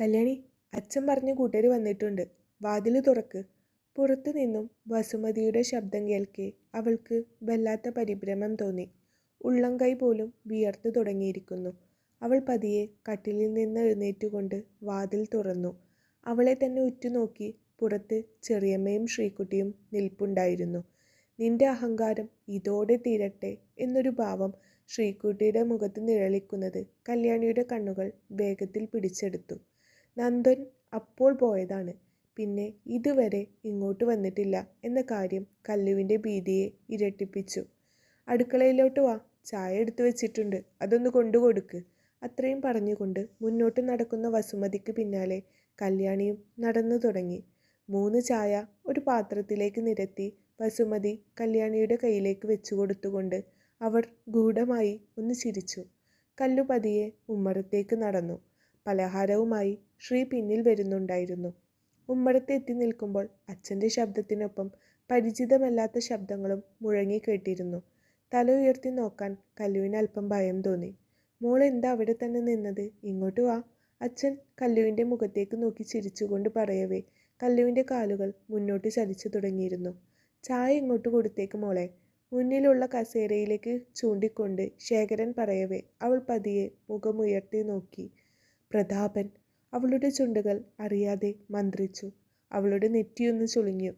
കല്യാണി അച്ഛൻ പറഞ്ഞ കൂട്ടർ വന്നിട്ടുണ്ട്. വാതിൽ തുറക്ക്. പുറത്തു നിന്നും വസുമതിയുടെ ശബ്ദം കേൾക്കെ അവൾക്ക് വല്ലാത്ത പരിഭ്രമം തോന്നി. ഉള്ളംകൈ പോലും വിയർത്തു തുടങ്ങിയിരിക്കുന്നു. അവൾ പതിയെ കട്ടിലിൽ നിന്ന് എഴുന്നേറ്റുകൊണ്ട് വാതിൽ തുറന്നു. അവളെ തന്നെ ഉറ്റുനോക്കി പുറത്ത് ചെറിയമ്മയും ശ്രീകുട്ടിയും നിൽപ്പുണ്ടായിരുന്നു. നിന്റെ അഹങ്കാരം ഇതോടെ തീരട്ടെ എന്നൊരു ഭാവം ശ്രീകുട്ടിയുടെ മുഖത്ത് നിഴലിക്കുന്നത് കല്യാണിയുടെ കണ്ണുകൾ വേഗത്തിൽ പിടിച്ചെടുത്തു. നന്ദൻ അപ്പോൾ പോയതാണ്. പിന്നെ ഇതുവരെ ഇങ്ങോട്ട് വന്നിട്ടില്ല എന്ന കാര്യം കല്ലുവിന്റെ ഭീതിയെ ഇരട്ടിപ്പിച്ചു. അടുക്കളയിലോട്ട് വാ ചായ എടുത്തു വെച്ചിട്ടുണ്ട് അതൊന്ന് കൊണ്ടുകൊടുക്ക് അത്രയും പറഞ്ഞുകൊണ്ട് മുന്നോട്ട് നടക്കുന്ന വസുമതിക്ക് പിന്നാലെ കല്യാണിയും നടന്നു തുടങ്ങി. മൂന്ന് ചായ ഒരു പാത്രത്തിലേക്ക് നിരത്തി വസുമതി കല്യാണിയുടെ കയ്യിലേക്ക് വെച്ചു കൊടുത്തുകൊണ്ട് അവർ ഗൂഢമായി ഒന്ന് ചിരിച്ചു. കല്ലു പതിയെ ഉമ്മറത്തേക്ക് നടന്നു. പലഹാരവുമായി ശ്രീ പിന്നിൽ വരുന്നുണ്ടായിരുന്നു. ഉമ്മറത്തെത്തി നിൽക്കുമ്പോൾ അച്ഛന്റെ ശബ്ദത്തിനൊപ്പം പരിചിതമല്ലാത്ത ശബ്ദങ്ങളും മുഴങ്ങി കേട്ടിരുന്നു. തല ഉയർത്തി നോക്കാൻ കല്ലുവിന് അല്പം ഭയം തോന്നി. മോൾ എന്താ അവിടെ തന്നെ നിന്നത്? ഇങ്ങോട്ട് വാ. അച്ഛൻ കല്ലുവിന്റെ മുഖത്തേക്ക് നോക്കി ചിരിച്ചുകൊണ്ട് പറയവേ. കല്ലുവിന്റെ കാലുകൾ മുന്നോട്ട് ചലിച്ചു തുടങ്ങിയിരുന്നു. ചായ ഇങ്ങോട്ട് കൊടുത്തേക്ക് മോളെ. മുന്നിലുള്ള കസേരയിലേക്ക് ചൂണ്ടിക്കൊണ്ട് ശേഖരൻ പറയവേ. അവൾ പതിയെ മുഖമുയർത്തി നോക്കി. പ്രതാപൻ അവളുടെ ചുണ്ടുകൾ അറിയാതെ മന്ത്രിച്ചു. അവളുടെ നെറ്റിയൊന്ന് ചുളിഞ്ഞു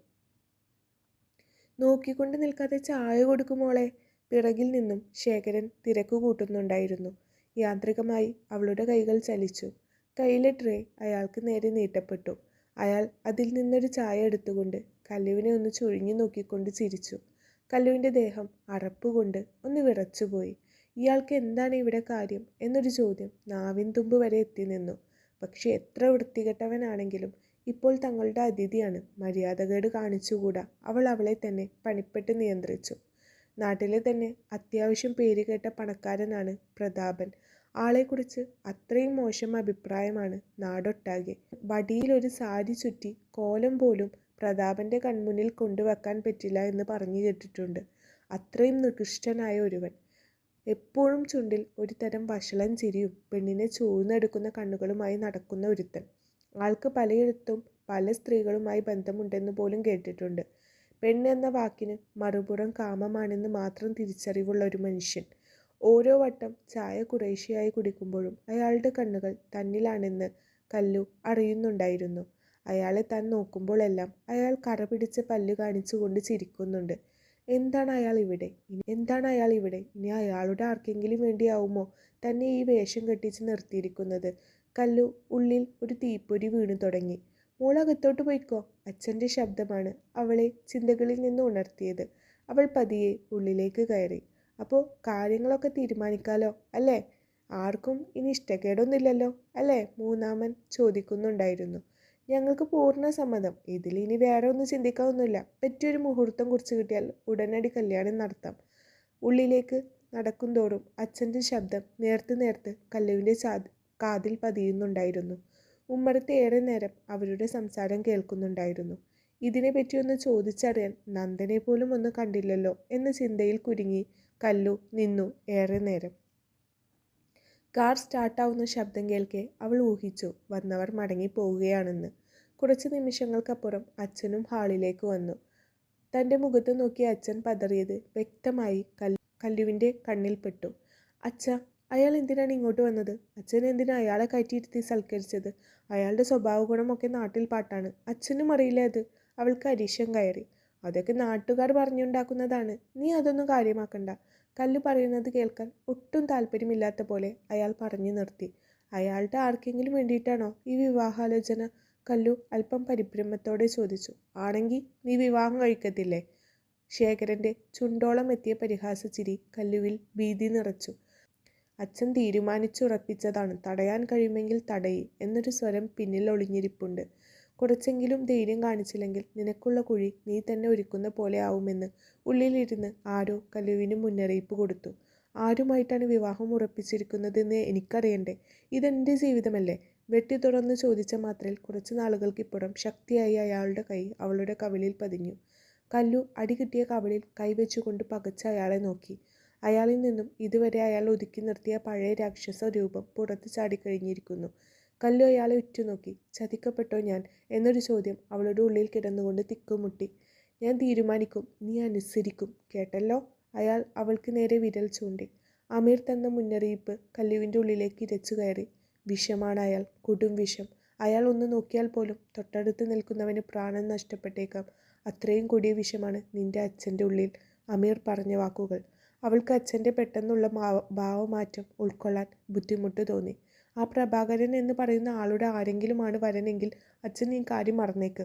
നോക്കിക്കൊണ്ട് നിൽക്കാതെ ചായ കൊടുക്കുമോളെ പിറകിൽ നിന്നും ശേഖരൻ തിരക്ക് കൂട്ടുന്നുണ്ടായിരുന്നു. യാന്ത്രികമായി അവളുടെ കൈകൾ ചലിച്ചു. കയ്യിലെ ട്രേ അയാൾക്ക് നേരെ നീട്ടപ്പെട്ടു. അയാൾ അതിൽ നിന്നൊരു ചായ എടുത്തുകൊണ്ട് കല്ലുവിനെ ഒന്ന് ചുഴിഞ്ഞു നോക്കിക്കൊണ്ട് ചിരിച്ചു. കല്ലുവിന്റെ ദേഹം അറപ്പുകൊണ്ട് ഒന്ന് വിറച്ചുപോയി. ഇയാൾക്ക് എന്താണ് ഇവിടെ കാര്യം എന്നൊരു ചോദ്യം നാവിൻ തുമ്പ് വരെ എത്തി നിന്നു. പക്ഷെ എത്ര വൃത്തികെട്ടവനാണെങ്കിലും ഇപ്പോൾ തങ്ങളുടെ അതിഥിയാണ്. മര്യാദകേട് കാണിച്ചുകൂടാ. അവൾ അവളെ തന്നെ പണിപ്പെട്ട് നിയന്ത്രിച്ചു. നാട്ടിലെ തന്നെ അത്യാവശ്യം പേര് കേട്ട പണക്കാരനാണ് പ്രതാപൻ. ആളെക്കുറിച്ച് അത്രയും മോശം അഭിപ്രായമാണ് നാടൊട്ടാകെ. വടിയിലൊരു സാരി ചുറ്റി കോലം പോലും പ്രതാപന്റെ കൺമുന്നിൽ കൊണ്ടുവെക്കാൻ പറ്റില്ല എന്ന് പറഞ്ഞു കേട്ടിട്ടുണ്ട്. അത്രയും നികൃഷ്ടനായ ഒരുവൻ. എപ്പോഴും ചുണ്ടിൽ ഒരു തരം വഷളൻ ചിരിയും പെണ്ണിനെ ചൂഴ്ന്നെടുക്കുന്ന കണ്ണുകളുമായി നടക്കുന്ന ഒരുത്തൻ. ആൾക്ക് പലയിടത്തും പല സ്ത്രീകളുമായി ബന്ധമുണ്ടെന്ന് പോലും കേട്ടിട്ടുണ്ട്. പെണ്ണ് എന്ന വാക്കിന് മറുപുറം കാമമാണെന്ന് മാത്രം തിരിച്ചറിവുള്ള ഒരു മനുഷ്യൻ. ഓരോ വട്ടം ചായ കുറേശ്ശയായി കുടിക്കുമ്പോഴും അയാളുടെ കണ്ണുകൾ തന്നിലാണെന്ന് കല്ലു അറിയുന്നുണ്ടായിരുന്നു. അയാളെ താൻ നോക്കുമ്പോഴെല്ലാം അയാൾ കറ പിടിച്ച പല്ല് കാണിച്ചുകൊണ്ട് ചിരിക്കുന്നുണ്ട്. എന്താണ് അയാൾ ഇവിടെ? എന്താണ് അയാൾ ഇവിടെ? ഇനി അയാളുടെ ആർക്കെങ്കിലും വേണ്ടിയാവുമോ? തന്നെ ഈ വേഷം കെട്ടിച്ച് നിർത്തിയിരിക്കുന്നത്. കല്ലു ഉള്ളിൽ ഒരു തീപ്പൊരി വീണു തുടങ്ങി. മോളകത്തോട്ട് പോയിക്കോ. അച്ഛന്റെ ശബ്ദമാണ് അവളെ ചിന്തകളിൽ നിന്ന് ഉണർത്തിയത്. അവൾ പതിയെ ഉള്ളിലേക്ക് കയറി. അപ്പോൾ കാര്യങ്ങളൊക്കെ തീരുമാനിക്കാലോ? അല്ലേ? ആർക്കും ഇനി ഇഷ്ടക്കേടൊന്നുമില്ലല്ലോ? അല്ലേ? മൂന്നാമൻ ചോദിക്കുന്നുണ്ടായിരുന്നു. ഞങ്ങൾക്ക് പൂർണ സമ്മതം. ഇതിൽ ഇനി വേറെ ഒന്നും ചിന്തിക്കാവുന്നില്ല പറ്റിയൊരു മുഹൂർത്തം കുറിച്ച് കിട്ടിയാൽ ഉടനടി കല്യാണം നടത്താം. ഉള്ളിലേക്ക് നടക്കുന്തോറും അച്ഛന്റെ ശബ്ദം നേർത്ത് നേർത്ത് കല്ലുവിന്റെ കാതിൽ പതിയുന്നുണ്ടായിരുന്നു. ഉമ്മറത്ത് ഏറെ നേരം അവരുടെ സംസാരം കേൾക്കുന്നുണ്ടായിരുന്നു. ഇതിനെപ്പറ്റി ഒന്ന് ചോദിച്ചറിയാൻ നന്ദനെ പോലും ഒന്ന് കണ്ടില്ലല്ലോ എന്ന ചിന്തയിൽ കുരുങ്ങി കല്ലു നിന്നു ഏറെ നേരം. കാർ സ്റ്റാർട്ടാവുന്ന ശബ്ദം കേൾക്കെ അവൾ ഊഹിച്ചു. വന്നവർ മടങ്ങി പോവുകയാണെന്ന് കുറച്ച് നിമിഷങ്ങൾക്കപ്പുറം അച്ഛനും ഹാളിലേക്ക് വന്നു. തന്റെ മുഖത്ത് നോക്കി അച്ഛൻ പതറിയത് വ്യക്തമായി കല്ല് കല്ലുവിന്റെ കണ്ണിൽപ്പെട്ടു. അച്ഛ അയാൾ എന്തിനാണ് ഇങ്ങോട്ട് വന്നത്? അച്ഛൻ എന്തിനാ അയാളെ കയറ്റിയിരുത്തി സൽക്കരിച്ചത്? അയാളുടെ സ്വഭാവ ഗുണമൊക്കെ നാട്ടിൽ പാട്ടാണ്. അച്ഛനും അറിയില്ല അത്. അവൾക്ക് അരിശം കയറി. അതൊക്കെ നാട്ടുകാർ പറഞ്ഞുണ്ടാക്കുന്നതാണ്. നീ അതൊന്നും കാര്യമാക്കണ്ട. കല്ല് പറയുന്നത് കേൾക്കാൻ ഒട്ടും താല്പര്യമില്ലാത്ത പോലെ അയാൾ പറഞ്ഞു നിർത്തി. അയാളുടെ ആർക്കെങ്കിലും വേണ്ടിയിട്ടാണോ ഈ വിവാഹാലോചന? കല്ലു അല്പം പരിഭ്രമത്തോടെ ചോദിച്ചു. ആണെങ്കിൽ നീ വിവാഹം കഴിക്കത്തില്ലേ? ശേഖരന്റെ ചുണ്ടോളം എത്തിയ പരിഹാസ ചിരി കല്ലുവിൽ ഭീതി നിറച്ചു. അച്ഛൻ തീരുമാനിച്ചുറപ്പിച്ചതാണ്. തടയാൻ കഴിയുമെങ്കിൽ തടയി എന്നൊരു സ്വരം പിന്നിൽ ഒളിഞ്ഞിരിപ്പുണ്ട് കുറച്ചെങ്കിലും ധൈര്യം കാണിച്ചില്ലെങ്കിൽ നിനക്കുള്ള കുഴി നീ തന്നെ ഒരുക്കുന്ന പോലെ ആവുമെന്ന് ഉള്ളിലിരുന്ന് ആരോ കല്ലുവിന് മുന്നറിയിപ്പ് കൊടുത്തു. ആരുമായിട്ടാണ് വിവാഹം ഉറപ്പിച്ചിരിക്കുന്നതെന്ന് എനിക്കറിയണ്ടേ? ഇതെന്റെ ജീവിതമല്ലേ? വെട്ടി തുറന്ന് ചോദിച്ച മാത്രയിൽ കുറച്ച് നാളുകൾക്കിപ്പുറം ശക്തിയായി അയാളുടെ കൈ അവളുടെ കവിളിൽ പതിഞ്ഞു. കല്ലു അടി കിട്ടിയ കവിളിൽ കൈവച്ചുകൊണ്ട് പകച്ച അയാളെ നോക്കി. അയാളിൽ നിന്നും ഇതുവരെ അയാൾ ഒതുക്കി നിർത്തിയ പഴയ രാക്ഷസ രൂപം പുറത്ത് ചാടിക്കഴിഞ്ഞിരിക്കുന്നു. കല്ലു അയാളെ ഉറ്റുനോക്കി. ചതിക്കപ്പെട്ടോ ഞാൻ? എന്നൊരു ചോദ്യം അവളുടെ ഉള്ളിൽ കിടന്നുകൊണ്ട് തിക്കുമുട്ടി ഞാൻ തീരുമാനിക്കും. നീ അനുസരിക്കും. കേട്ടല്ലോ? അയാൾ അവൾക്ക് നേരെ വിരൽ ചൂണ്ടി. അമീർ തന്ന മുന്നറിയിപ്പ് കല്ലുവിന്റെ ഉള്ളിലേക്ക് ഇരച്ചു കയറി. വിഷമാണ് അയാൾ. കൊടും വിഷം. അയാൾ ഒന്ന് നോക്കിയാൽ പോലും തൊട്ടടുത്ത് നിൽക്കുന്നവന് പ്രാണൻ നഷ്ടപ്പെട്ടേക്കാം. അത്രയും കൂടിയ വിഷമാണ് നിന്റെ അച്ഛന്റെ ഉള്ളിൽ. അമീർ പറഞ്ഞ വാക്കുകൾ. അവൾക്ക് അച്ഛന്റെ പെട്ടെന്നുള്ള ഭാവമാറ്റം ഉൾക്കൊള്ളാൻ ബുദ്ധിമുട്ട് തോന്നി. ആ പ്രഭാകരൻ എന്ന് പറയുന്ന ആളുടെ ആരെങ്കിലുമാണ് വരനെങ്കിൽ അച്ഛൻ ഈ കാര്യം മറന്നേക്ക്.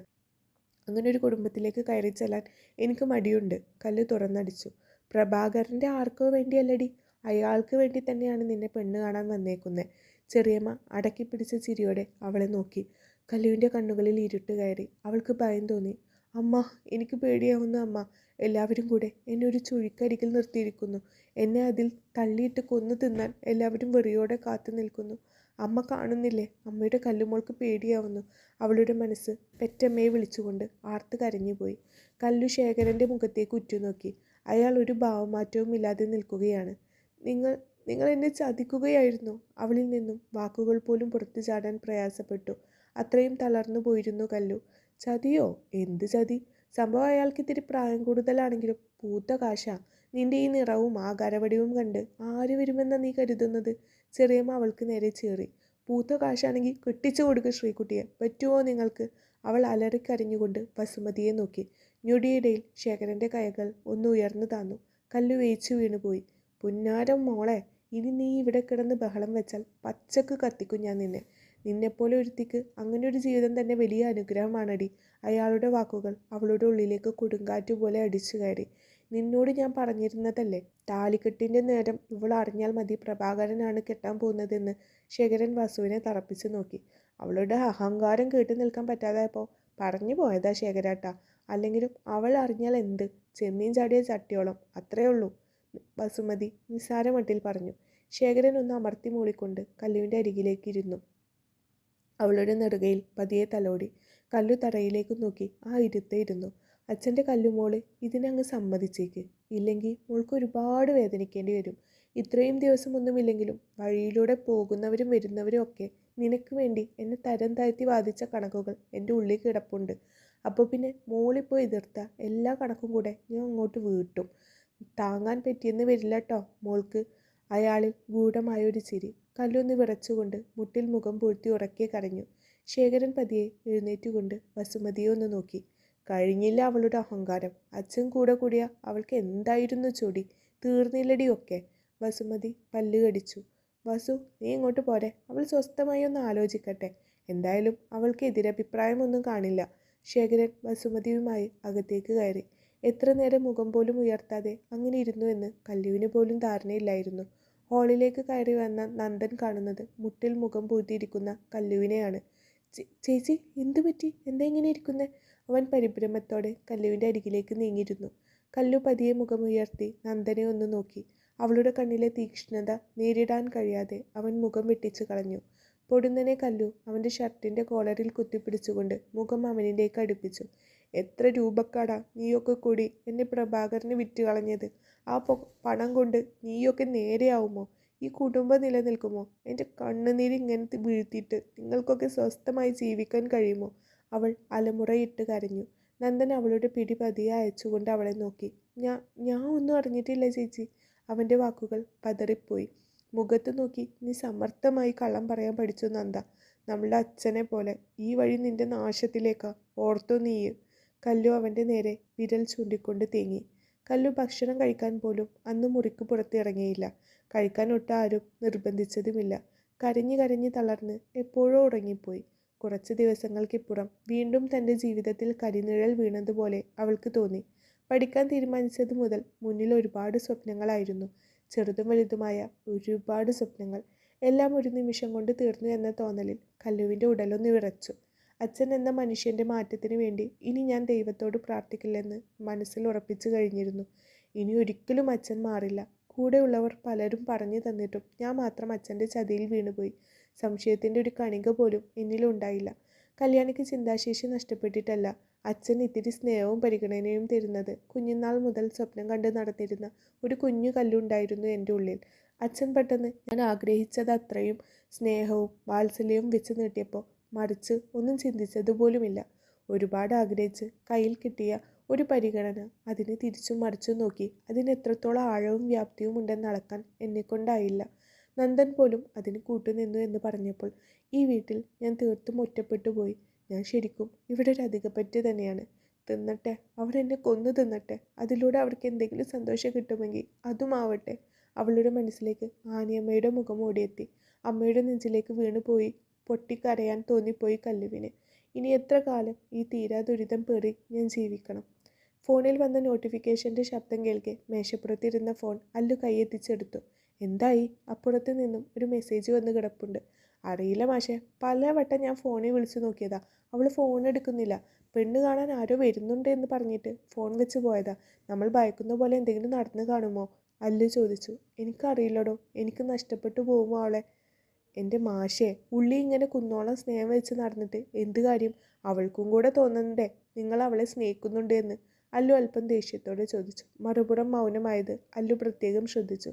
അങ്ങനെ ഒരു കുടുംബത്തിലേക്ക് കയറി ചെല്ലാൻ എനിക്ക് മടിയുണ്ട്. കല്ല് തുറന്നടിച്ചു. പ്രഭാകരന്റെ ആർക്കോ വേണ്ടിയല്ലടി. അയാൾക്ക് വേണ്ടി തന്നെയാണ് നിന്നെ പെണ്ണ് കാണാൻ വന്നേക്കുന്നത് ചെറിയമ്മ അടക്കി പിടിച്ച ചിരിയോടെ അവളെ നോക്കി. കല്ലുവിന്റെ കണ്ണുകളിൽ ഇരുട്ട് കയറി. അവൾക്ക് ഭയം തോന്നി. അമ്മ എനിക്ക് പേടിയാവുന്ന അമ്മ. എല്ലാവരും കൂടെ എന്നെ ഒരു ചുഴിക്കരികിൽ നിർത്തിയിരിക്കുന്നു. എന്നെ അതിൽ തള്ളിയിട്ട് കൊന്നു തിന്നാൻ എല്ലാവരും വെറിയോടെ കാത്തു നിൽക്കുന്നു. അമ്മ കാണുന്നില്ലേ? അമ്മയുടെ കല്ലുമോൾക്ക് പേടിയാവുന്നു. അവളുടെ മനസ്സ് പെറ്റമ്മയെ വിളിച്ചുകൊണ്ട് ആർത്ത് കരഞ്ഞുപോയി. കല്ലു ശേഖരന്റെ മുഖത്തേക്ക് ഉറ്റുനോക്കി. അയാൾ ഒരു ഭാവമാറ്റവും ഇല്ലാതെ നിൽക്കുകയാണ്. നിങ്ങൾ നിങ്ങൾ എന്നെ ചതിക്കുകയായിരുന്നു. അവളിൽ നിന്നും വാക്കുകൾ പോലും പുറത്തു ചാടാൻ പ്രയാസപ്പെട്ടു. അത്രയും തളർന്നു പോയിരുന്നു കല്ലു. ചതിയോ? എന്ത് ചതി? സംഭവം അയാൾക്ക് ഇത്തിരി പ്രായം കൂടുതലാണെങ്കിലും പൂത്ത കാശ. നിന്റെ ഈ നിറവും ആ കരവടിവും കണ്ട് ആര് വരുമെന്നാ നീ കരുതുന്നത്? ചെറിയമ്മ അവൾക്ക് നേരെ ചേറി. പൂത്ത കാശാണെങ്കിൽ കെട്ടിച്ചു കൊടുക്കുക ശ്രീകുട്ടിയെ. പറ്റുമോ നിങ്ങൾക്ക്? അവൾ അലറിക്കരഞ്ഞുകൊണ്ട് വസുമതിയെ നോക്കി. ഞൊടിയിടയിൽ ശേഖരന്റെ കൈകൾ ഒന്ന് ഉയർന്നു താന്നു. കല്ലു വേച്ചു വീണുപോയി പുന്നാരം മോളെ ഇനി നീ ഇവിടെ കിടന്ന് ബഹളം വെച്ചാൽ പച്ചക്ക് കത്തിക്കും ഞാൻ നിന്നെ. നിന്നെപ്പോലെ ഒരുത്തിക്ക് അങ്ങനെ ഒരു ജീവിതം തന്നെ വലിയ അനുഗ്രഹമാണടി. അയാളുടെ വാക്കുകൾ അവളുടെ ഉള്ളിലേക്ക് കൊടുങ്കാറ്റുപോലെ അടിച്ചു കയറി. നിന്നോട് ഞാൻ പറഞ്ഞിരുന്നതല്ലേ? താലിക്കെട്ടിന്റെ നേരം ഇവൾ അറിഞ്ഞാൽ മതി പ്രഭാകരനാണ് കെട്ടാൻ പോകുന്നതെന്ന് ശേഖരൻ വസുവിനെ തറപ്പിച്ചു നോക്കി. അവളുടെ അഹങ്കാരം കേട്ടു നിൽക്കാൻ പറ്റാതായപ്പോൾ പറഞ്ഞു പോയതാ ശേഖരാട്ട. അല്ലെങ്കിലും അവൾ അറിഞ്ഞാൽ എന്ത്? ചെമ്മീൻ ചാടിയ ചട്ടിയോളം. അത്രേ ഉള്ളൂ. വസുമതി നിസ്സാരമട്ടിൽ പറഞ്ഞു. ശേഖരൻ ഒന്ന് അമർത്തി മൂളിക്കൊണ്ട് കല്ലുവിന്റെ അരികിലേക്ക് ഇരുന്നു. അവളുടെ നെറുകയിൽ പതിയെ തലോടി. കല്ലു തറയിലേക്ക് നോക്കി ആ ഇരുത്തേ ഇരുന്നു. അച്ഛന്റെ കല്ലുമോൾ ഇതിനങ്ങ് സമ്മതിച്ചേക്ക്. ഇല്ലെങ്കിൽ മോൾക്ക് ഒരുപാട് വേദനിക്കേണ്ടി വരും. ഇത്രയും ദിവസമൊന്നുമില്ലെങ്കിലും വഴിയിലൂടെ പോകുന്നവരും വരുന്നവരും ഒക്കെ നിനക്ക് വേണ്ടി എന്നെ തരം താഴ്ത്തി വാദിച്ച കണക്കുകൾ എന്റെ ഉള്ളിൽ കിടപ്പുണ്ട്. അപ്പോൾ പിന്നെ മോളിപ്പോൾ എതിർത്ത എല്ലാ കണക്കും കൂടെ ഞാൻ അങ്ങോട്ട് വീട്ടും. താങ്ങാൻ പറ്റിയെന്ന് വരില്ല കേട്ടോ മോൾക്ക്. അയാളിൽ ഗൂഢമായൊരു ചിരി കല്ലൊന്ന് വിറച്ചുകൊണ്ട് മുട്ടിൽ മുഖം പൂഴ്ത്തി ഉറക്കെ കരഞ്ഞു. ശേഖരൻ പതിയെ എഴുന്നേറ്റുകൊണ്ട് വസുമതിയെ ഒന്ന് നോക്കി. കഴിഞ്ഞില്ല അവളുടെ അഹങ്കാരം. അച്ഛൻ കൂടെ കൂടിയ അവൾക്ക് എന്തായിരുന്നു ചൊടി? തീർന്നില്ലടി ഒക്കെ. വസുമതി പല്ല് കടിച്ചു. വസു നീ ഇങ്ങോട്ട് പോരെ. അവൾ സ്വസ്ഥമായി ഒന്ന് ആലോചിക്കട്ടെ. എന്തായാലും അവൾക്ക് എതിരഭിപ്രായമൊന്നും കാണില്ല. ശേഖരൻ വസുമതിയുമായി അകത്തേക്ക് കയറി. എത്ര നേരം മുഖം പോലും ഉയർത്താതെ അങ്ങനെ ഇരുന്നു എന്ന് കല്ലുവിന് പോലും ധാരണയില്ലായിരുന്നു. ഹാളിലേക്ക് കയറി വന്ന നന്ദൻ കാണുന്നത് മുട്ടിൽ മുഖം പൂത്തിയിരിക്കുന്ന കല്ലുവിനെയാണ്. ചേച്ചി എന്തു പറ്റി? എന്താ ഇങ്ങനെ ഇരിക്കുന്നേ? അവൻ പരിഭ്രമത്തോടെ കല്ലുവിന്റെ അരികിലേക്ക് നീങ്ങിയിരുന്നു. കല്ലു പതിയെ മുഖമുയർത്തി നന്ദനെ ഒന്ന് നോക്കി. അവളുടെ കണ്ണിലെ തീക്ഷ്ണത നേരിടാൻ കഴിയാതെ അവൻ മുഖം വെട്ടിച്ചു കളഞ്ഞു. പൊടുന്നനെ കല്ലു അവന്റെ ഷർട്ടിന്റെ കോളറിൽ കുത്തിപ്പിടിച്ചുകൊണ്ട് മുഖം അവനിലേക്ക് അടുപ്പിച്ചു. എത്ര രൂപക്കാടാ നീയൊക്കെ കൂടി എന്നെ പ്രഭാകരന് വിറ്റ് കളഞ്ഞത് ആ പണം കൊണ്ട് നീയൊക്കെ നേരെയാവുമോ? ഈ കുടുംബം നിലനിൽക്കുമോ? എന്റെ കണ്ണുനീര് ഇങ്ങനെ വീഴ്ത്തിയിട്ട് നിങ്ങൾക്കൊക്കെ സ്വസ്ഥമായി ജീവിക്കാൻ കഴിയുമോ? അവൾ അലമുറയിട്ട് കരഞ്ഞു. നന്ദൻ അവളുടെ പിടി പതിയെ അയച്ചുകൊണ്ട് അവളെ നോക്കി. ഞാൻ ഞാൻ ഒന്നും അറിഞ്ഞിട്ടില്ല ചേച്ചി. അവന്റെ വാക്കുകൾ പതറിപ്പോയി. മുഖത്ത് നോക്കി നീ സമർത്ഥമായി കള്ളം പറയാൻ പഠിച്ചു നന്ദ. നമ്മളുടെ അച്ഛനെ പോലെ ഈ വഴി നിന്റെ നാശത്തിലേക്കാ ഓർത്തു നീയ്. കല്ലു അവന്റെ നേരെ വിരൽ ചൂണ്ടിക്കൊണ്ട് തേങ്ങി. കല്ലു ഭക്ഷണം കഴിക്കാൻ പോലും അന്ന് മുറിക്ക് പുറത്തിറങ്ങിയില്ല കഴിക്കാൻ ഒട്ടും ആരും നിർബന്ധിച്ചതുമില്ല. കരഞ്ഞു കരഞ്ഞ് തളർന്ന് എപ്പോഴോ ഉറങ്ങിപ്പോയി. കുറച്ച് ദിവസങ്ങൾക്കിപ്പുറം വീണ്ടും തന്റെ ജീവിതത്തിൽ കരിനിഴൽ വീണതുപോലെ അവൾക്ക് തോന്നി. പഠിക്കാൻ തീരുമാനിച്ചത് മുതൽ മുന്നിൽ ഒരുപാട് സ്വപ്നങ്ങളായിരുന്നു. ചെറുതും വലുതുമായ ഒരുപാട് സ്വപ്നങ്ങൾ. എല്ലാം ഒരു നിമിഷം കൊണ്ട് തീർന്നു എന്ന തോന്നലിൽ കല്ലുവിന്റെ ഉടലൊന്ന് വിറച്ചു. അച്ഛൻ എന്ന മനുഷ്യന്റെ മാറ്റത്തിന് വേണ്ടി ഇനി ഞാൻ ദൈവത്തോട് പ്രാർത്ഥിക്കില്ലെന്ന് മനസ്സിൽ ഉറപ്പിച്ചു കഴിഞ്ഞിരുന്നു. ഇനി ഒരിക്കലും അച്ഛൻ മാറില്ല. കൂടെയുള്ളവർ പലരും പറഞ്ഞു തന്നിട്ടും ഞാൻ മാത്രം അച്ഛന്റെ ചതിയിൽ വീണുപോയി. സംശയത്തിന്റെ ഒരു കണിക പോലും എന്നിലുണ്ടായില്ല കല്യാണിക്ക് ചിന്താശേഷി നഷ്ടപ്പെട്ടിട്ടല്ല അച്ഛൻ ഇത്തിരി സ്നേഹവും പരിഗണനയും തരുന്നത്. കുഞ്ഞുനാൾ മുതൽ സ്വപ്നം കണ്ട് നടന്നിരുന്ന ഒരു കുഞ്ഞു കല്ലുണ്ടായിരുന്നു എന്റെ ഉള്ളിൽ. അച്ഛൻ പെട്ടെന്ന് ഞാൻ ആഗ്രഹിച്ചത് അത്രയും സ്നേഹവും വാത്സല്യവും വെച്ച് നീട്ടിയപ്പോൾ മറിച്ച് ഒന്നും ചിന്തിച്ചതുപോലുമില്ല ഒരുപാട് ആഗ്രഹിച്ച് കയ്യിൽ കിട്ടിയ ഒരു പരിഗണന അതിനെ തിരിച്ചും മറിച്ചും നോക്കി. അതിന് എത്രത്തോളം ആഴവും വ്യാപ്തിയും ഉണ്ടെന്ന് അളക്കാൻ എന്നെക്കൊണ്ടായില്ല. നന്ദൻ പോലും അതിന് കൂട്ടുനിന്നു എന്ന് പറഞ്ഞപ്പോൾ ഈ വീട്ടിൽ ഞാൻ തീർത്തും ഒറ്റപ്പെട്ടു പോയി. ഞാൻ ശരിക്കും ഇവിടെ ഒരു അധികപ്പറ്റ് തന്നെയാണ്. തിന്നട്ടെ. അവർ എന്നെ കൊന്നു തിന്നട്ടെ. അതിലൂടെ അവർക്ക് എന്തെങ്കിലും സന്തോഷം കിട്ടുമെങ്കിൽ അതുമാവട്ടെ അവളുടെ മനസ്സിലേക്ക് ആനിയമ്മയുടെ മുഖം ഓടിയെത്തി. അമ്മയുടെ നെഞ്ചിലേക്ക് വീണുപോയി പൊട്ടിക്കരയാൻ തോന്നിപ്പോയി കല്ലുവിന്. ഇനി എത്ര കാലം ഈ തീരാ ദുരിതം പേറി ഞാൻ ജീവിക്കണം? ഫോണിൽ വന്ന നോട്ടിഫിക്കേഷന്റെ ശബ്ദം കേൾക്കെ മേശപ്പുറത്തിരുന്ന ഫോൺ അല്ലു കൈയെത്തിച്ചെടുത്തു. എന്തായി? അപ്പുറത്ത് നിന്നും ഒരു മെസ്സേജ് വന്ന് കിടപ്പുണ്ട്. അറിയില്ല മാഷെ പല വട്ടം ഞാൻ ഫോണിൽ വിളിച്ചു നോക്കിയതാ. അവൾ ഫോൺ എടുക്കുന്നില്ല. പെണ്ണ് കാണാൻ ആരോ വരുന്നുണ്ട് എന്ന് പറഞ്ഞിട്ട് ഫോൺ വെച്ച് പോയതാ. നമ്മൾ ഭയക്കുന്ന പോലെ എന്തെങ്കിലും നടന്നു കാണുമോ? അല്ലു ചോദിച്ചു. എനിക്കറിയില്ലടോ. എനിക്ക് നഷ്ടപ്പെട്ടു പോകുമോ അവളെ? എന്റെ മാഷേ ഉള്ളി ഇങ്ങനെ കുന്നോളം സ്നേഹം വെച്ച് നടന്നിട്ട് എന്ത് കാര്യം? അവൾക്കും കൂടെ തോന്നണ്ടേ നിങ്ങൾ അവളെ സ്നേഹിക്കുന്നുണ്ട് എന്ന്. അല്ലു അല്പം ദേഷ്യത്തോടെ ചോദിച്ചു. മറുപുറം മൗനമായത് അല്ലു പ്രത്യേകം ശ്രദ്ധിച്ചു.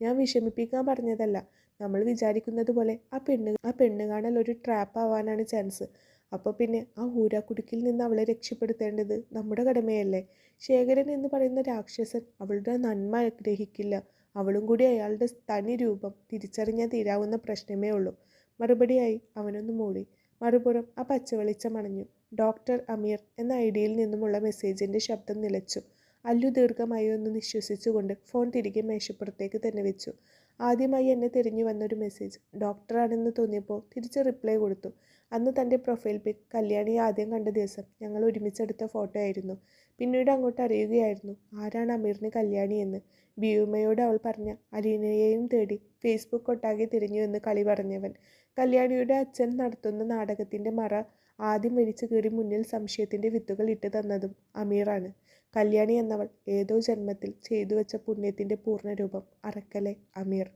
ഞാൻ വിഷമിപ്പിക്കാൻ പറഞ്ഞതല്ല. നമ്മൾ വിചാരിക്കുന്നത് പോലെ ആ പെണ്ണ് ആ പെണ്ണ് കാണൽ ഒരു ട്രാപ്പ് ആവാനാണ് ചാൻസ് അപ്പോൾ പിന്നെ ആ ഊരാക്കുടുക്കിൽ നിന്ന് അവളെ രക്ഷപ്പെടുത്തേണ്ടത് നമ്മുടെ കടമയല്ലേ? ശേഖരൻ എന്ന് പറയുന്ന രാക്ഷസൻ അവളുടെ നന്മ ആഗ്രഹിക്കില്ല. അവളും കൂടി അയാളുടെ തനി രൂപം തിരിച്ചറിഞ്ഞാൽ തീരാവുന്ന പ്രശ്നമേ ഉള്ളൂ. മറുപടിയായി അവനൊന്ന് മൂളി മറുപുറം ആ പച്ചവെളിച്ചം അണഞ്ഞു. ഡോക്ടർ അമീർ എന്ന ഐഡിയയിൽ നിന്നുമുള്ള മെസ്സേജിന്റെ ശബ്ദം നിലച്ചു. അല്ലു ദീർഘമായി ഒന്ന് നിശ്വസിച്ചുകൊണ്ട് ഫോൺ തിരികെ മേശപ്പുറത്തേക്ക് തന്നെ വെച്ചു. ആദ്യമായി എന്നെ തിരിഞ്ഞു വന്നൊരു മെസ്സേജ്. ഡോക്ടറാണെന്ന് തോന്നിയപ്പോൾ തിരിച്ച് റിപ്ലൈ കൊടുത്തു. അന്ന് തന്റെ പ്രൊഫൈൽ പിക് കല്യാണിയെ ആദ്യം കണ്ട ദിവസം ഞങ്ങൾ ഒരുമിച്ചെടുത്ത ഫോട്ടോ ആയിരുന്നു. പിന്നീട് അങ്ങോട്ട് അറിയുകയായിരുന്നു ആരാണ് അമീറിന് കല്യാണി എന്ന്? ബിയുമയോട് അവൾ പറഞ്ഞ അലീനയെയും തേടി ഫേസ്ബുക്ക് ഒട്ടാകെ തിരിഞ്ഞു എന്ന് കളി പറഞ്ഞവൻ. കല്യാണിയുടെ അച്ഛൻ നടത്തുന്ന നാടകത്തിന്റെ മറ ആദ്യം വലിച്ചു കീറി മുന്നിൽ സംശയത്തിന്റെ വിത്തുകൾ ഇട്ട് തന്നതും അമീറാണ്. കല്യാണി എന്നവൾ ഏതോ ജന്മത്തിൽ ചെയ്തു വെച്ച പുണ്യത്തിന്റെ പൂർണരൂപം അറക്കലെ അമീർ.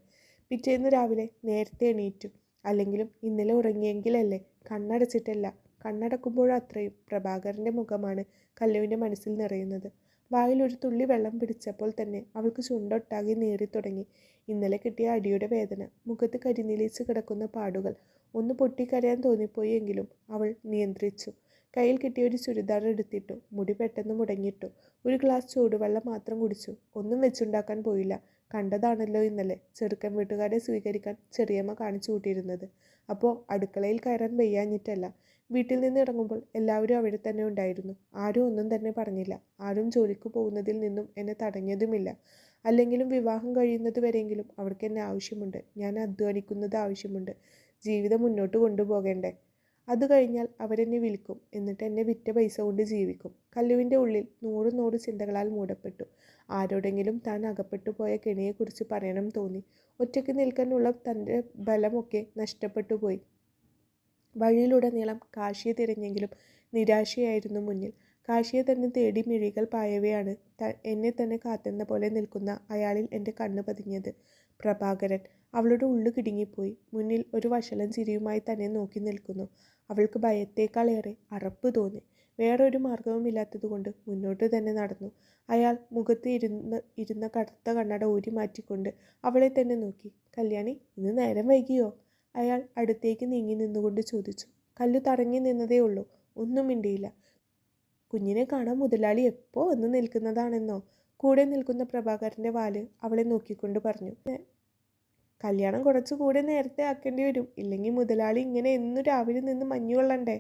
പിറ്റേന്ന് രാവിലെ നേരത്തെ എണീറ്റു. അല്ലെങ്കിലും ഇന്നലെ ഉറങ്ങിയെങ്കിലല്ലേ കണ്ണടച്ചിട്ടല്ല. കണ്ണടക്കുമ്പോഴത്രയും പ്രഭാകരന്റെ മുഖമാണ് കല്ലുവിന്റെ മനസ്സിൽ നിറയുന്നത്. വായിൽ ഒരു തുള്ളി വെള്ളം പിടിച്ചപ്പോൾ തന്നെ അവൾക്ക് ചുണ്ടൊട്ടാകെ നീറി തുടങ്ങി ഇന്നലെ കിട്ടിയ അടിയുടെ വേദന മുഖത്ത് കരിനിലിച്ച് കിടക്കുന്ന പാടുകൾ ഒന്ന് പൊട്ടിക്കരയാൻ തോന്നിപ്പോയി എങ്കിലും അവൾ നിയന്ത്രിച്ചു. കയ്യിൽ കിട്ടിയ ഒരു ചുരിദാർ എടുത്തിട്ടു മുടി പെട്ടെന്ന് മുടങ്ങിയിട്ടു. ഒരു ഗ്ലാസ് ചൂടുവെള്ളം മാത്രം കുടിച്ചു. ഒന്നും വെച്ചുണ്ടാക്കാൻ പോയില്ല. കണ്ടതാണല്ലോ ഇന്നലെ ചെറുക്കൻ വീട്ടുകാരെ സ്വീകരിക്കാൻ ചെറിയമ്മ കാണിച്ചു കൂട്ടിയിരുന്നത്. അപ്പോൾ അടുക്കളയിൽ കയറാൻ വയ്യാഞ്ഞിട്ടല്ല. വീട്ടിൽ നിന്ന് ഇറങ്ങുമ്പോൾ എല്ലാവരും അവിടെ തന്നെ ഉണ്ടായിരുന്നു. ആരും ഒന്നും തന്നെ പറഞ്ഞില്ല. ആരും ജോലിക്ക് പോകുന്നതിൽ നിന്നും എന്നെ തടഞ്ഞതുമില്ല. അല്ലെങ്കിലും വിവാഹം കഴിയുന്നത് വരെയെങ്കിലും അവർക്ക് എന്നെ ആവശ്യമുണ്ട്. ഞാൻ അധ്വാനിക്കുന്നത് ആവശ്യമുണ്ട്. ജീവിതം മുന്നോട്ട് കൊണ്ടുപോകേണ്ടേ? അത് കഴിഞ്ഞാൽ അവരെന്നെ വിൽക്കും എന്നിട്ട് എന്നെ വിറ്റ പൈസ കൊണ്ട് ജീവിക്കും. കല്ലുവിന്റെ ഉള്ളിൽ നൂറ് നൂറ് ചിന്തകളാൽ മൂടപ്പെട്ടു. ആരോടെങ്കിലും താൻ അകപ്പെട്ടു പോയ കെണിയെക്കുറിച്ച് പറയണം തോന്നി. ഒറ്റയ്ക്ക് നിൽക്കാനുള്ള തന്റെ ബലമൊക്കെ നഷ്ടപ്പെട്ടു പോയി. വഴിയിലുടനീളം കാശിയെ തിരഞ്ഞെങ്കിലും നിരാശയായിരുന്നു മുന്നിൽ. കാശിയെ തന്നെ തേടി മിഴികൾ പായവെയാണ് എന്നെ തന്നെ കാത്തുന്ന പോലെ നിൽക്കുന്ന അയാളിൽ എന്റെ കണ്ണ് പതിഞ്ഞത്. പ്രഭാകരൻ അവളുടെ ഉള്ളു കിടുങ്ങിപ്പോയി. മുന്നിൽ ഒരു വഷളൻ ചിരിയുമായി തന്നെ നോക്കി നിൽക്കുന്നു. അവൾക്ക് ഭയത്തേക്കാളേറെ അറപ്പ് തോന്നി. വേറൊരു മാർഗവുമില്ലാത്തതുകൊണ്ട് മുന്നോട്ട് തന്നെ നടന്നു. അയാൾ മുഖത്ത് ഇരുന്ന് ഇരുന്ന കടുത്ത കണ്ണട ഊരി മാറ്റിക്കൊണ്ട് അവളെ തന്നെ നോക്കി. കല്യാണി ഇന്ന് നേരം വൈകിയോ? അയാൾ അടുത്തേക്ക് നീങ്ങി നിന്നുകൊണ്ട് ചോദിച്ചു. കല്ലു തറങ്ങി നിന്നതേ ഉള്ളൂ. ഒന്നും മിണ്ടിയില്ല. കുഞ്ഞിനെ കാണാൻ മുതലാളി എപ്പോ വന്ന് നിൽക്കുന്നതാണെന്നോ? കൂടെ നിൽക്കുന്ന പ്രഭാകരന്റെ വാൽ അവളെ നോക്കിക്കൊണ്ട് പറഞ്ഞു. കല്യാണം കുറച്ചുകൂടി നേരത്തെ ആക്കേണ്ടി വരും. ഇല്ലെങ്കിൽ മുതലാളി ഇങ്ങനെ എന്നും രാവിലെ നിന്ന് മഞ്ഞുകൊള്ളണ്ടേ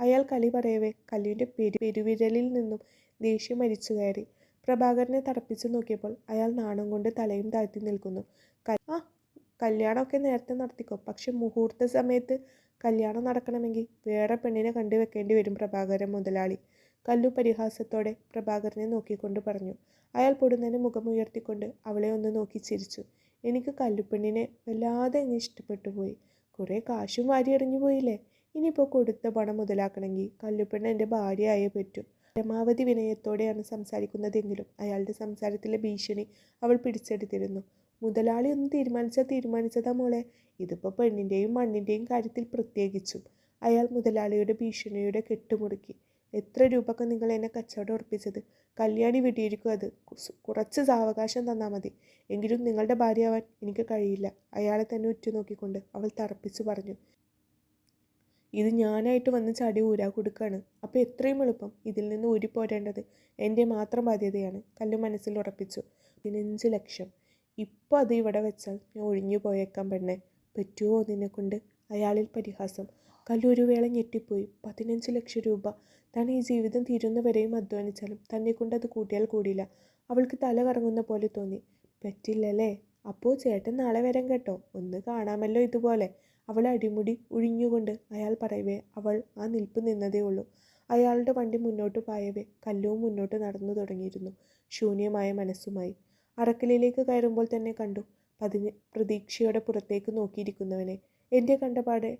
അയാൾ കളി പറയവേ കല്ലുവിന്റെ പെരു പെരുവിരലിൽ നിന്നും ദേഷ്യം മരിച്ചു കയറി. പ്രഭാകരനെ തടപ്പിച്ചു നോക്കിയപ്പോൾ അയാൾ നാണം കൊണ്ട് തലയും താഴ്ത്തി നിൽക്കുന്നു. ആ കല്യാണമൊക്കെ നേരത്തെ നടത്തിക്കോ. പക്ഷെ മുഹൂർത്ത സമയത്ത് കല്യാണം നടക്കണമെങ്കിൽ വേറെ പെണ്ണിനെ കണ്ടു വെക്കേണ്ടി വരും പ്രഭാകരൻ മുതലാളി. കല്ലു പരിഹാസത്തോടെ പ്രഭാകരനെ നോക്കിക്കൊണ്ട് പറഞ്ഞു. അയാൾ പൊടുന്നതിന് മുഖമുയർത്തിക്കൊണ്ട് അവളെ ഒന്ന് നോക്കി ചിരിച്ചു. എനിക്ക് കല്ലുപ്പെണ്ണിനെ വല്ലാതെ അങ്ങ് ഇഷ്ടപ്പെട്ടു പോയി. കുറേ കാശും വാരി എറിഞ്ഞു പോയില്ലേ? ഇനിയിപ്പോൾ കൊടുത്ത പണം മുതലാക്കണമെങ്കിൽ കല്ലുപ്പെണ്ണ എന്റെ ഭാര്യയായേ പറ്റൂ. പരമാവധി വിനയത്തോടെയാണ് സംസാരിക്കുന്നതെങ്കിലും അയാളുടെ സംസാരത്തിലെ ഭീഷണി അവൾ പിടിച്ചെടുത്തിരുന്നു. മുതലാളി ഒന്ന് തീരുമാനിച്ചാൽ തീരുമാനിച്ചതാ മോളെ. ഇതിപ്പോൾ പെണ്ണിന്റെയും മണ്ണിന്റെയും കാര്യത്തിൽ പ്രത്യേകിച്ചും. അയാൾ മുതലാളിയുടെ ഭീഷണിയുടെ കെട്ടുമുറുക്കി. എത്ര രൂപക്ക് നിങ്ങൾ എന്നെ കച്ചവടം ഉറപ്പിച്ചത്? കല്യാണി വിട്ടിയിരിക്കും അത്. കുറച്ച് സാവകാശം തന്നാൽ മതി. എങ്കിലും നിങ്ങളുടെ ഭാര്യയാവാൻ എനിക്ക് കഴിയില്ല. അയാളെ തന്നെ ഉറ്റുനോക്കിക്കൊണ്ട് അവൾ തറപ്പിച്ചു പറഞ്ഞു. ഇത് ഞാനായിട്ട് വന്ന് ചടി ഊരാ കൊടുക്കുകയാണ് അപ്പോൾ എത്രയും എളുപ്പം ഇതിൽ നിന്ന് ഊരിപ്പോരേണ്ടത് എന്റെ മാത്രം ബാധ്യതയാണ്. കല്ലു മനസ്സിൽ ഉറപ്പിച്ചു. പതിനഞ്ച് ലക്ഷം. ഇപ്പോൾ അത് ഇവിടെ വെച്ചാൽ ഞാൻ ഒഴിഞ്ഞു പോയേക്കാം പെണ്ണെ. പറ്റുമോ നിന്നെക്കൊണ്ട്? അയാളിൽ പരിഹാസം. കല്ലു ഒരു വേള ഞെട്ടിപ്പോയി. പതിനഞ്ച് ലക്ഷം രൂപ. താൻ ഈ ജീവിതം തീരുന്നവരെയും അധ്വാനിച്ചാലും തന്നെ കൊണ്ട് അത് കൂട്ടിയാൽ കൂടിയില്ല. അവൾക്ക് തല കറങ്ങുന്ന പോലെ തോന്നി. പറ്റില്ലല്ലേ? അപ്പോൾ ചേട്ടൻ നാളെ വരാൻ കേട്ടോ. ഒന്ന് കാണാമല്ലോ ഇതുപോലെ. അവൾ അടിമുടി ഒഴിഞ്ഞുകൊണ്ട് അയാൾ പറയവേ അവൾ ആ നിൽപ്പ് നിന്നതേ ഉള്ളൂ. അയാളുടെ വണ്ടി മുന്നോട്ട് പായവേ കല്ലുവും മുന്നോട്ട് നടന്നു തുടങ്ങിയിരുന്നു ശൂന്യമായ മനസ്സുമായി. അറക്കലിലേക്ക് കയറുമ്പോൾ തന്നെ കണ്ടു പതിന് പ്രതീക്ഷയോടെ പുറത്തേക്ക് നോക്കിയിരിക്കുന്നവനെ. എന്റെ കണ്ടപാടെ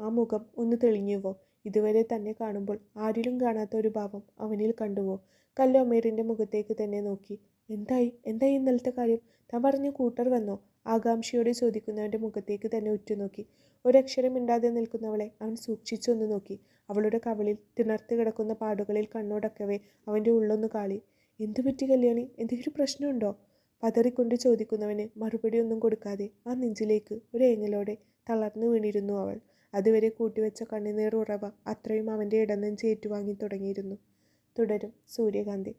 ആ മുഖം ഒന്ന് തെളിഞ്ഞുവോ? ഇതുവരെ തന്നെ കാണുമ്പോൾ ആരിലും കാണാത്ത ഒരു ഭാവം അവനിൽ കണ്ടുവോ? കല്ലു അമീറിന്റെ മുഖത്തേക്ക് തന്നെ നോക്കി. എന്തായി? എന്തായി ഇന്നലത്തെ കാര്യം? താൻ പറഞ്ഞ കൂട്ടർ വന്നോ? ആകാംക്ഷയോടെ ചോദിക്കുന്നവന്റെ മുഖത്തേക്ക് തന്നെ ഉറ്റുനോക്കി. ഒരക്ഷരം മിണ്ടാതെ നിൽക്കുന്നവളെ അവൻ സൂക്ഷിച്ചൊന്ന് നോക്കി. അവളുടെ കവളിൽ തിണർത്ത് കിടക്കുന്ന പാടുകളിൽ കണ്ണോടക്കവേ അവന്റെ ഉള്ളൊന്ന് കാളി. എന്തു പറ്റി കല്യാണി? എന്തെങ്കിലും പ്രശ്നമുണ്ടോ? പതറിക്കൊണ്ട് ചോദിക്കുന്നവന് മറുപടി ഒന്നും കൊടുക്കാതെ ആ നെഞ്ചിലേക്ക് ഒരു ഏങ്ങലോടെ തളർന്നു വീണിരുന്നു അവൾ. അതുവരെ കൂട്ടിവെച്ച കണ്ണുനീർ ഉറവ അത്രയും അവന്റെ ഇടനെഞ്ച് ഏറ്റുവാങ്ങി തുടങ്ങിയിരുന്നു. തുടരും സൂര്യകാന്തി.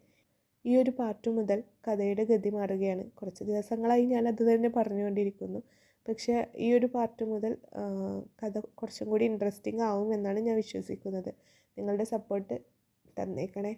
ഈ ഒരു പാർട്ട് മുതൽ കഥയുടെ ഗതി മാറുകയാണ്. കുറച്ച് ദിവസങ്ങളായി ഞാൻ അത് തന്നെ പറഞ്ഞുകൊണ്ടിരിക്കുന്നു. പക്ഷേ ഈ ഒരു പാർട്ട് മുതൽ കഥ കുറച്ചും കൂടി ഇൻട്രസ്റ്റിംഗ് ആവും എന്നാണ് ഞാൻ വിശ്വസിക്കുന്നത്. നിങ്ങളുടെ സപ്പോർട്ട് തന്നേക്കണേ.